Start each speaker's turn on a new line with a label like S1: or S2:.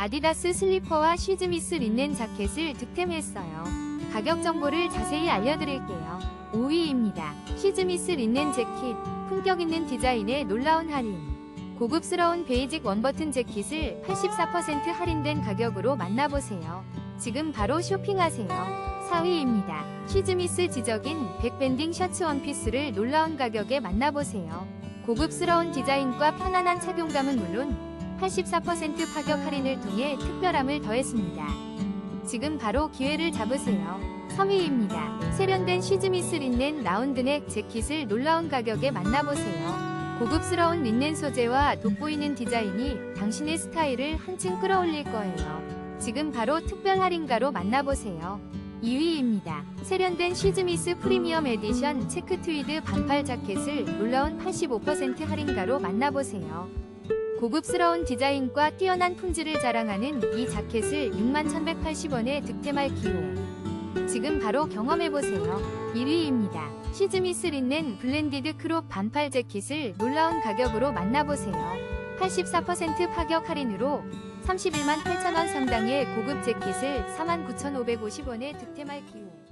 S1: 아디다스 슬리퍼와 쉬즈미스 린넨 자켓을 득템했어요. 가격 정보를 자세히 알려드릴게요. 5위입니다. 쉬즈미스 린넨 재킷, 품격 있는 디자인에 놀라운 할인. 고급스러운 베이직 원버튼 재킷을 84% 할인된 가격으로 만나보세요. 지금 바로 쇼핑하세요. 4위입니다. 쉬즈미스 지적인 백밴딩 셔츠 원피스를 놀라운 가격에 만나보세요. 고급스러운 디자인과 편안한 착용감은 물론 84% 파격 할인을 통해 특별함을 더했습니다. 지금 바로 기회를 잡으세요. 3위입니다. 세련된 쉬즈미스 린넨 라운드넥 재킷을 놀라운 가격에 만나보세요. 고급스러운 린넨 소재와 돋보이는 디자인이 당신의 스타일을 한층 끌어올릴 거예요. 지금 바로 특별 할인가로 만나보세요. 2위입니다. 세련된 쉬즈미스 프리미엄 에디션 체크 트위드 반팔 자켓을 놀라운 85% 할인가로 만나보세요. 고급스러운 디자인과 뛰어난 품질을 자랑하는 이 자켓을 61,180원에 득템할 기회. 지금 바로 경험해보세요. 1위입니다. 시즈미스 린넨 블렌디드 크롭 반팔 재킷을 놀라운 가격으로 만나보세요. 84% 파격 할인으로 31만 8천원 상당의 고급 재킷을 49,550원에 득템할 기회.